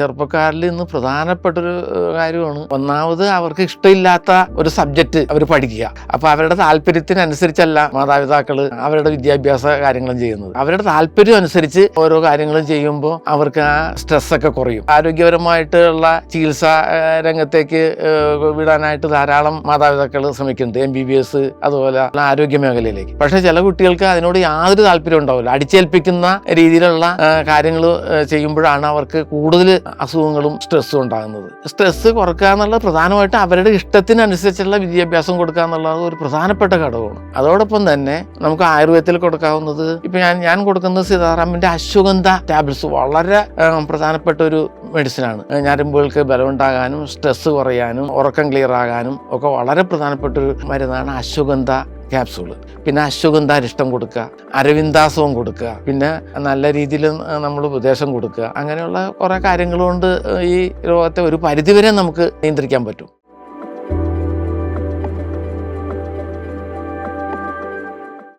ചെറുപ്പക്കാരിൽ ഇന്ന് പ്രധാനപ്പെട്ടൊരു കാര്യമാണ്. ഒന്നാമത് അവർക്ക് ഇഷ്ടമില്ലാത്ത ഒരു സബ്ജക്റ്റ് അവർ പഠിക്കുക. അപ്പൊ അവരുടെ താല്പര്യത്തിനനുസരിച്ചല്ല മാതാപിതാക്കൾ അവരുടെ വിദ്യാഭ്യാസ കാര്യങ്ങളും ചെയ്യുന്നത്. അവരുടെ താല്പര്യം അനുസരിച്ച് ഓരോ കാര്യങ്ങളും ചെയ്യുമ്പോൾ അവർക്ക് ആ സ്ട്രെസ് ഒക്കെ കുറയും. ആരോഗ്യപരമായിട്ടുള്ള ചികിത്സാ രംഗത്തേക്ക് വിടാനായിട്ട് ധാരാളം മാതാപിതാക്കൾ ശ്രമിക്കുന്നുണ്ട്. എം ബി ബി എസ് അതുപോലെ ആരോഗ്യ മേഖലയിലേക്ക്. പക്ഷേ ചില കുട്ടികൾക്ക് അതിനോട് യാതൊരു താല്പര്യം ഉണ്ടാവില്ല. അടിച്ചേൽപ്പിക്കുന്ന രീതിയിലുള്ള കാര്യങ്ങൾ ചെയ്യുമ്പോഴാണ് അവർക്ക് കൂടുതൽ അസുഖങ്ങളും സ്ട്രെസ്സും ഉണ്ടാകുന്നത്. സ്ട്രെസ്സ് കുറക്കുക എന്നുള്ളത് പ്രധാനമായിട്ടും അവരുടെ ഇഷ്ടത്തിനനുസരിച്ചുള്ള വിദ്യാഭ്യാസം കൊടുക്കുക എന്നുള്ളത് ഒരു പ്രധാനപ്പെട്ട ഘടകമാണ്. അതോടൊപ്പം തന്നെ നമുക്ക് ആയുർവേദത്തിൽ കൊടുക്കാവുന്നത് ഇപ്പൊ ഞാൻ ഞാൻ കൊടുക്കുന്നത് സീതാറാമിന്റെ അശ്വഗന്ധ ടാബ്ലറ്റ്സ്. വളരെ പ്രധാനപ്പെട്ട ഒരു മെഡിസിനാണ്. ഞരമ്പുകൾക്ക് ബലമുണ്ടാകാനും സ്ട്രെസ് കുറയാനും ഉറക്കം ക്ലിയർ ആകാനും ഒക്കെ വളരെ പ്രധാനപ്പെട്ട ഒരു മരുന്നാണ് അശ്വഗന്ധ ക്യാപ്സൂൾ പിന്നെ അശ്വഗന്ധ അരിഷ്ടം കൊടുക്കുക അരവിന്ദാസവും കൊടുക്കുക പിന്നെ നല്ല രീതിയിൽ നമ്മൾ ഉപദേശം കൊടുക്കുക അങ്ങനെയുള്ള കുറേ കാര്യങ്ങൾ കൊണ്ട് ഈ രോഗത്തെ ഒരു പരിധിവരെ നമുക്ക് നിയന്ത്രിക്കാൻ പറ്റും.